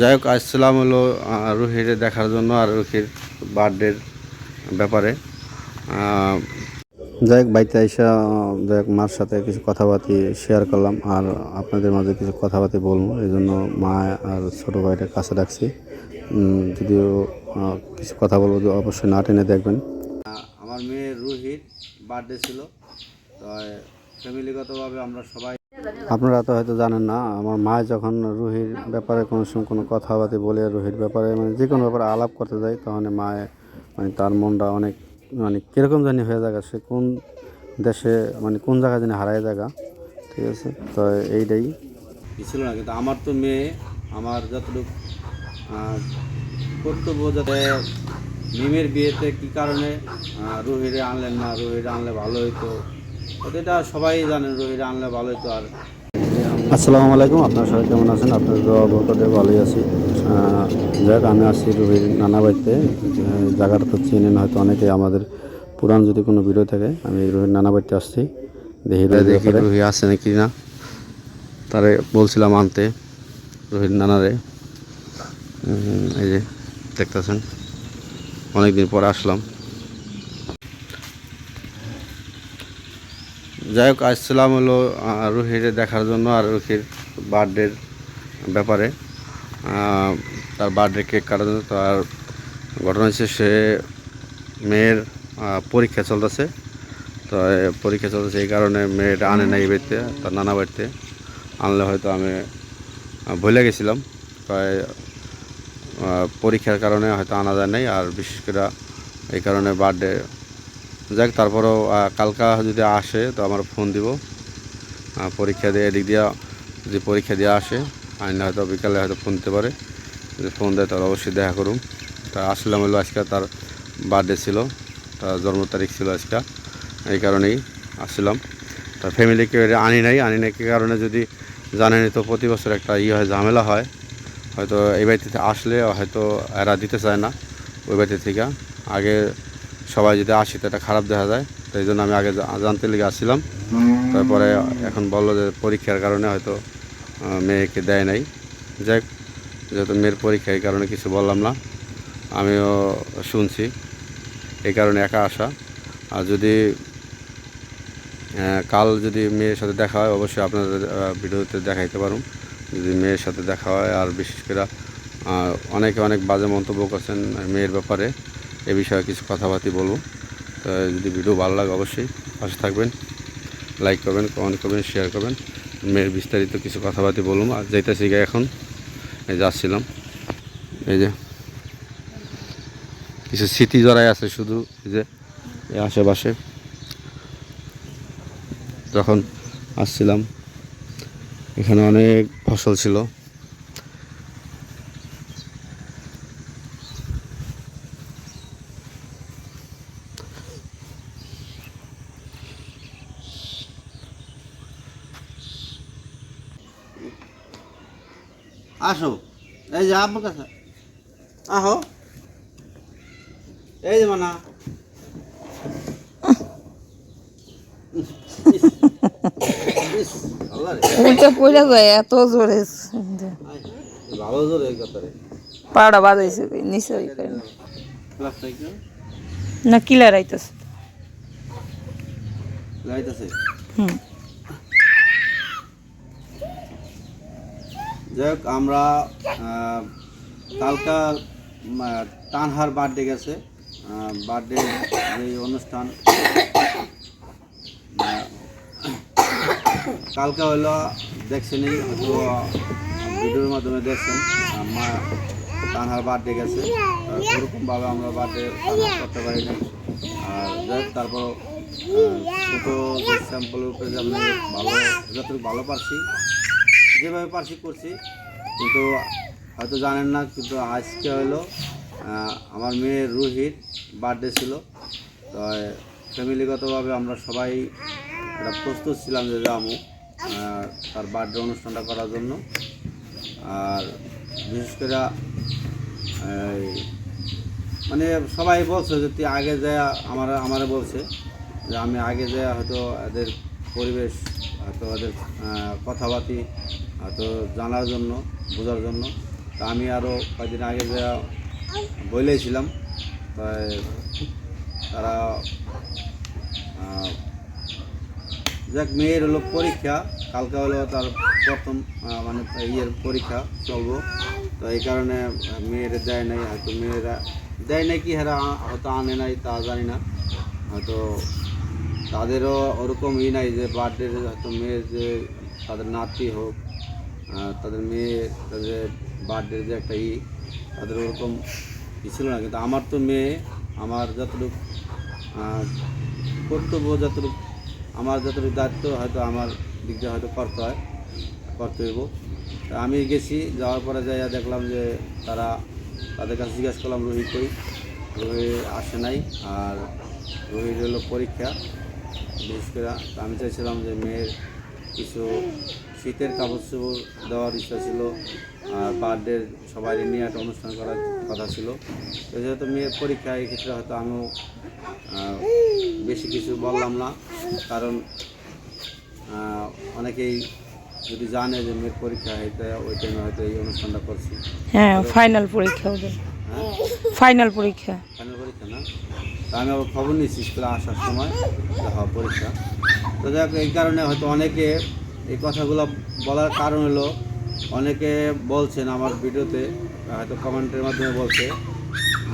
যাই হোক আসছিলাম হলো রুহিরে দেখার জন্য আর রুহির বার্থডের ব্যাপারে। যাই হোক বাড়িতে এসে যাই হোক মার সাথে কিছু কথাবার্তি শেয়ার করলাম আর আপনাদের মাঝে কিছু কথাবার্তি বলব। এই জন্য মা আর ছোটো ভাইটার কাছে রাখছি। যদিও কিছু কথা বলব অবশ্যই না টেনে দেখবেন। আমার মেয়ের রুহির বার্থডে ছিল। তো ফ্যামিলিগতভাবে আমরা সবাই আপনারা তো হয়তো জানেন না, আমার মা যখন রুহির ব্যাপারে কোনো সময় কোনো কথাবার্তা বলে রুহির ব্যাপারে মানে যে কোনো ব্যাপারে আলাপ করতে যায়, তখন মায়ে মানে তার মনটা অনেক মানে কীরকম জানি হয়ে যায় সে কোন দেশে মানে কোন জায়গায় জানি হারায় জায়গা, ঠিক আছে? তো এইটাই। ছিল না, কিন্তু আমার তো মেয়ে, আমার যতটুকু কর্তব্য যাতে মিমের বিয়েতে কি কারণে রুহিরে আনলেন না, রুহিরে আনলে ভালো হইতো এটা সবাই জানেন রুহিরে আনলে ভালো হইতো আর। আসসালামু আলাইকুম আপনার সবাই কেমন আছেন? আপনার দোয়া বরকতে ভালোই আছি। হোক আমি আছি রুহির নানা বাড়িতে। জায়গাটা তো চেনেন হয়তো অনেকে আমাদের পুরান যদি কোনো ভিডিও থাকে আমি রুহির নানা বাড়িতে আসছি। দেখি দেখি রুহি আছে নাকি না? তারে বলছিলাম আনতে রোহিত নানারে। এই যে দেখতেছেন। অনেকদিন পর আসলাম। যাই হোক আসছিলাম হলো রুহিরে দেখার জন্য আর রুহির বার্থডের ব্যাপারে। তার বার্থডে কেক কাটার জন্য। তার ঘটনা হচ্ছে, সে মেয়ের পরীক্ষা চলতেছে। তো পরীক্ষা চলতেছে এই কারণে মেয়েটা আনে নাই বাড়িতে, তার নানা বাড়িতে। আনলে হয়তো আমি ভুলে গেছিলাম। তাই পরীক্ষার কারণে হয়তো আনা যায় নাই। আর বিশেষ করে এই কারণে বার্থডে যাক, তারপরেও কালকা যদি আসে, তো আমার ফোন দিব। পরীক্ষা দিয়ে, এদিক দিয়ে যদি পরীক্ষা দিয়ে আসে, আইনে হয়তো বিকালে হয়তো ফোন দিতে পারে। যদি ফোন দেয়, তাহলে অবশ্যই দেখা করুন তা আসলাম হলো আজকে, তার বার্থডে ছিল তার জন্ম তারিখ ছিল আজকে, এই কারণেই আসছিলাম তা ফ্যামিলিকে আনি নাই আনি নাই কি কারণে যদি জানেনই তো প্রতি বছর একটা ইয়ে হয়, ঝামেলা হয়। হয়তো এই বাড়িতে আসলে হয়তো এরা দিতে চায় না, ওই বাড়িতে থেকে। আগে সবাই যদি আসি তো এটা খারাপ দেখা যায়। তো এই জন্য আমি আগে জানতে লেগে আসছিলাম। তারপরে এখন বলল যে পরীক্ষার কারণে হয়তো মেয়েকে দেয় নাই। যাই যেহেতু মেয়ের পরীক্ষা এই কারণে কিছু বললাম না, আমিও শুনছি। এই কারণে একা আসা। আর যদি কাল যদি মেয়ের সাথে দেখা হয়, অবশ্যই আপনাদের ভিডিওতে দেখাইতে পারুন যদি মেয়ের সাথে দেখা হয়, আর বিশেষ করে অনেকে অনেক বাজে মন্তব্য করছেন মেয়ের ব্যাপারে এ বিষয়ে কিছু কথাবার্তি বলব। তো যদি ভিডিও ভালো লাগে অবশ্যই পাশে থাকবেন লাইক করবেন কমেন্ট করবেন শেয়ার করবেন। মেয়ের বিস্তারিত কিছু কথাবার্তি বলুন আর যাইতেছি গিয়ে এখন যাচ্ছিলাম। এই যে, কিছু স্মৃতি জড়াই আছে শুধু যে আশেপাশে। যখন আসছিলাম, এখানে অনেক ফসল ছিল। আসো। এই যে আপনার কাছে। আহো। এই যে মানা। উল্টে পড়ে যায় এত জোরে। ভালো জোর এই কথারে পাড়া বাজাইছে নিচে ওই করে না। কিলার আইতাছে লাইতেছে হুম। যাই হোক আমরা কালকা তানহার বার্থডে গেছে। বার্থডে যে অনুষ্ঠান কালকা হলো দেখছেনি হয়তো ভিডিওর মাধ্যমে দেখছেন মা, তানহার বার্থডে গেছে। ওরকমভাবে আমরা বার্থডে করতে পারি না আর যাই তারপর ছোটো স্যাম্পলের উপরে যে ভালো যতটুকু ভালো পারছি যেভাবে পারছি করছি, কিন্তু হয়তো জানেন না, কিন্তু আজকে হলো আমার মেয়ের রুহির বার্থডে ছিল। তো, ফ্যামিলিগতভাবে আমরা সবাই প্রস্তুত ছিলাম যে যাব তার বার্থডে অনুষ্ঠানটা করার জন্য। আর বিশেষ করে মানে সবাই বলছে যে তুই আগে যায় আমার, আমারে বলছে যে আমি আগে যায় হয়তো এদের পরিবেশ, হয়তো ওদের কথাবার্তি হয়তো জানার জন্য, বোঝার জন্য। তা আমি আরও কয়েকদিন আগে যা বলেছিলাম তারা যাক, মেয়ের হলো পরীক্ষা, কালকে হলো তার প্রথম মানে ইয়ের পরীক্ষা চলবো। তো এই কারণে মেয়ের দেয় নাই, হয়তো মেয়েরা, দেয় নাই কি হেরা, হয়তো আনে নাই, তা জানি না। হয়তো তাদেরও ওরকম ই নাই যে বার্থডে হয়তো মেয়ের যে তাদের নাতি হোক তাদের মেয়ে, তাদের বার্থডে যে একটা ই তাদের ওরকম ই ছিল না, কিন্তু আমার তো মেয়ে, আমার যতটুকু কর্তব্য, যতটুকু, আমার যতটুকু দায়িত্ব, হয়তো আমার দিক দিয়ে হয়তো করতে হয়, করতে হইব। তা আমি গেছি, যাওয়ার পরে যাইয়া দেখলাম যে তারা তাদের কাছে জিজ্ঞাসা করলাম, রোহিত কই? রোহি আসে নাই, আর রোহিত হলো পরীক্ষা। বিশেষ করে আমি চাইছিলাম যে মেয়ের কিছু শীতের কাপড় চোপড় দেওয়ার ইচ্ছা ছিল আর বার্থডে সবাই নিয়ে একটা অনুষ্ঠান করার কথা ছিল। তো যেহেতু মেয়ের পরীক্ষা এই ক্ষেত্রে হয়তো আমিও বেশি কিছু বললাম না। কারণ অনেকেই যদি জানে যে মেয়ের পরীক্ষা হয়তো ওই টাইমে হয়তো এই অনুষ্ঠানটা করছি। হ্যাঁ ফাইনাল পরীক্ষা ওদের হ্যাঁ? ফাইনাল পরীক্ষা। ফাইনাল পরীক্ষা না? তা আমি আবার খবর নিচ্ছি স্কুলে আসার সময় হওয়া পরীক্ষা। তো যাক, এই কারণে হয়তো অনেকে এই কথাগুলো বলার কারণ হলো, অনেকে বলছেন আমার ভিডিওতে, হয়তো কমেন্টের মাধ্যমে বলছে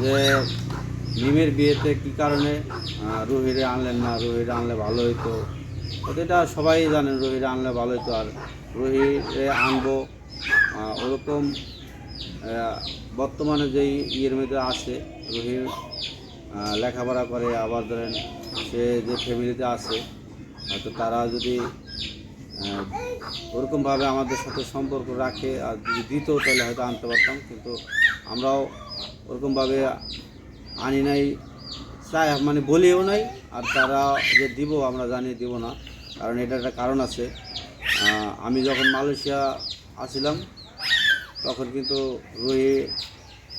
যে মিমের বিয়েতে কি কারণে রুহিরে আনলেন না, রুহিরে আনলে ভালো হতো তো এটা সবাই জানেন, রুহিরে আনলে ভালো হতো আর রুহিরে আনব ওরকম বর্তমানে যেই ইয়ের মধ্যে আছে, রুহির লেখাপড়া করে, আবার ধরেন সে যে ফ্যামিলিতে আছে হয়তো তারা যদি ওরকমভাবে আমাদের সাথে সম্পর্ক রাখে আর যদি দিত তাহলে হয়তো আনতে পারতাম। কিন্তু আমরাও ওরকমভাবে আনি নাই চাই মানে বলিও নাই আর তারা যে দিব আমরা জানি দিব না কারণ এটা একটা কারণ আছে। আমি যখন মালয়েশিয়া আসছিলাম তখন কিন্তু রুহি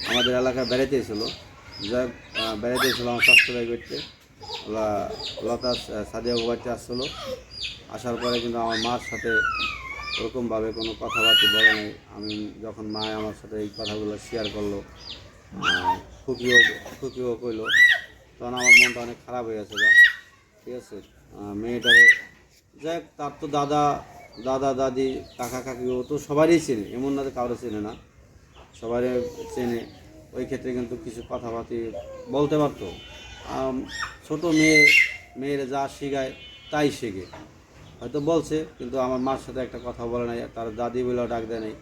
আমাদের এলাকায় হোক, বেড়াতে এসেছিল আমার স্বাস্থ্য করতে লতা সাদিয়া বাড়িতে আসছিল আসার পরে কিন্তু আমার মার সাথে ওরকমভাবে কোনো কথাবার্তা বলে নাই। আমি যখন মা আমার সাথে এই কথাগুলো শেয়ার করল খুকিও খুকিও কইলো, তখন আমার মনটা অনেক খারাপ হয়ে গেছে ঠিক আছে? মেয়েটারে, যাই তার তো দাদা দাদা, দাদি, কাকা, কাকি, ও তো সবারই চেনে। এমন না যে কারও চেনে না। সবাই চেনে। ওই ক্ষেত্রে কিন্তু কিছু কথাবার্তি বলতে পারতো। ছোট মেয়ে, মেয়েরা যা শেখায় তাই শেখে। হয়তো বলছে, কিন্তু আমার মার সাথে একটা কথা বলে নাই তার দাদি বলেও ডাক দেয় নাই।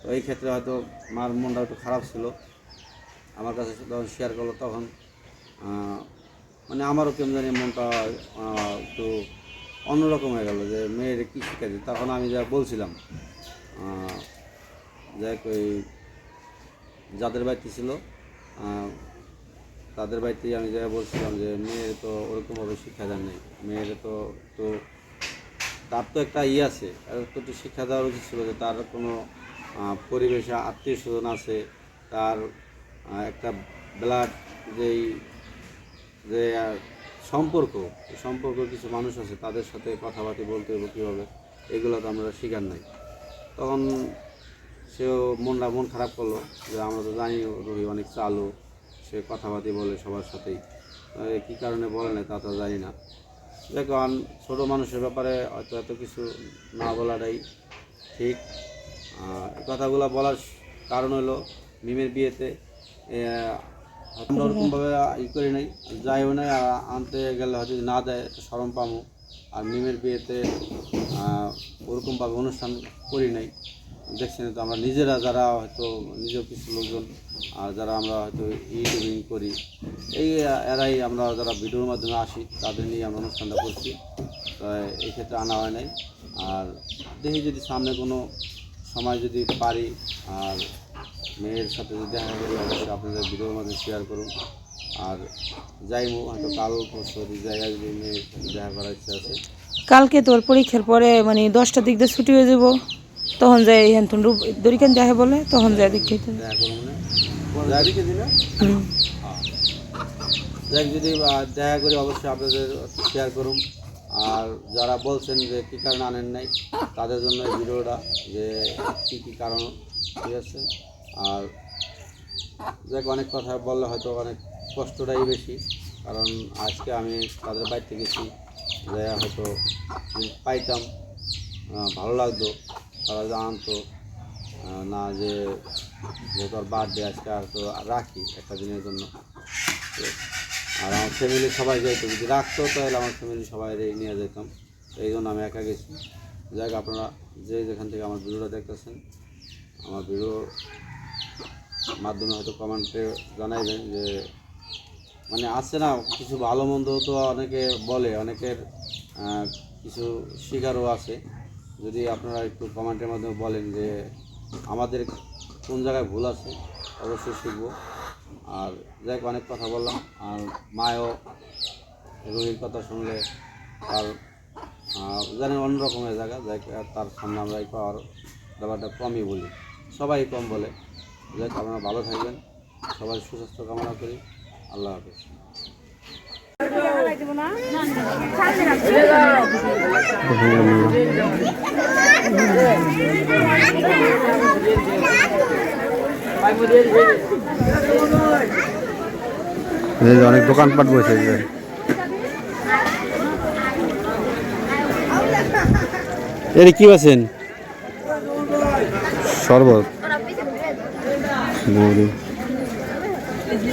তো এই ক্ষেত্রে হয়তো মার মনটা একটু খারাপ ছিল। আমার কাছে যখন শেয়ার করল তখন মানে আমারও কেমন জানি মনটা একটু অন্যরকম হয়ে গেল যে মেয়ের কী দিই তখন আমি যা বলছিলাম যাই ওই যাদের বাড়িতে ছিল তাদের বাড়িতে আমি যা বলছিলাম যে মেয়ের তো ওরকমভাবে শিক্ষা দেন নেই। মেয়ের তো তো তার তো একটা ইয়ে আছে তো একটু শিক্ষা দেওয়ার উচিত ছিল যে তার কোনো পরিবেশে আত্মীয় স্বজন আছে, তার একটা ব্লাড যেই, যে সম্পর্ক সম্পর্ক কিছু মানুষ আছে, তাদের সাথে কথাবার্তা বলতে হবে কীভাবে, এগুলো তো আমরা শিকার নাই। তখন সেও মনটা মন খারাপ করল, যে আমরা তো জানি রুহি অনেক চালু সে কথাবার্তা বলে সবার সাথেই। কী কারণে বলে না তা তো জানি না। দেখুন ছোটো মানুষের ব্যাপারে হয়তো এত কিছু না বলাটাই ঠিক। কথাগুলো বলার কারণ হলো মিমের বিয়েতে ওরকমভাবে ই করি নাই, যাইও নাই, আর আনতে গেলে হয়তো না দেয় একটা সরম পামো। আর মিমের বিয়েতে ওরকমভাবে অনুষ্ঠান করি নাই। দেখছেন তো আমরা নিজেরা যারা হয়তো নিজেও কিছু লোকজন, আর যারা আমরা হয়তো ইউটিউবিং করি, এই এরাই আমরা যারা ভিডিওর মাধ্যমে আসি, তাদের নিয়ে আমরা অনুষ্ঠানটা করছি। তো এই ক্ষেত্রে আনা হয় নাই। আর দেখি যদি সামনে কোনো সময় যদি পারি, আর মেয়ের সাথে যদি দেখা করি, অবশ্যই আপনাদের ভিডিওর মাধ্যমে শেয়ার করুন। আর যাইমু হয়তো কাল পরশু জায়গায় যদি মেয়ের দেখা করার ইচ্ছা আছে। কালকে তোর পরীক্ষার পরে মানে দশটার দিক দিয়ে ছুটি হয়ে যাব। তখন যাই হ্যান তুন দরিকান দেখে বলে, তখন যাই দেখে যাই যদি দেখা করি, অবশ্যই আপনাদের শেয়ার করুন। আর যারা বলছেন যে কী কারণে আনেন নাই, তাদের জন্য এই ভিডিওটা যে কী কী কারণ, ঠিক আছে? আর দেখ অনেক কথা বললে হয়তো অনেক কষ্টটাই বেশি, কারণ আজকে আমি তাদের বাড়িতে গেছি, যে হয়তো পাইতাম ভালো লাগতো। তারা জানতো না যে যেহেতু আর বার্থডে আজকে আর তো রাখি একটা দিনের জন্য। আর আমার ফ্যামিলি সবাই যেত যদি রাখতো, তাহলে আমার ফ্যামিলি সবাই নিয়ে যেতাম। এই জন্য আমি একা গেছি। যাক আপনারা যে যেখান থেকে আমার ভিডিওটা দেখতেছেন, আমার ভিডিওর মাধ্যমে হয়তো কমেন্টে জানাইবেন যে মানে আছে না, কিছু ভালো মন্দ তো অনেকে বলে, অনেকের কিছু শিকারও আছে। যদি আপনারা একটু কমেন্টের মাধ্যমে বলেন যে আমাদের কোন জায়গায় ভুল আছে অবশ্যই শিখব। আর যাই অনেক কথা বললাম। আর মায়ও রোগীর কথা শুনলে আহ, জানেন অন্যরকমের জায়গা যাই আর তার সামনে আমরা এই পাওয়ার ব্যাপারটা কমই বলি। সবাই কম বলে। যাই আপনারা ভালো থাকবেন। সবাই সুস্বাস্থ্য কামনা করি। আল্লাহ হাফেজ। অনেক দোকানপাট বসে আছে। এর কি আছেন শরবত মৌরি এই যে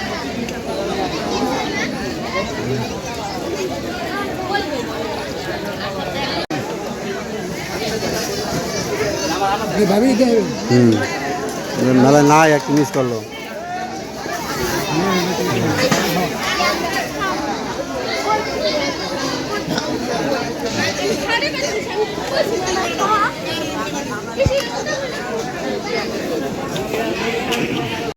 হুম মেলায় নাই একটু মিস করল.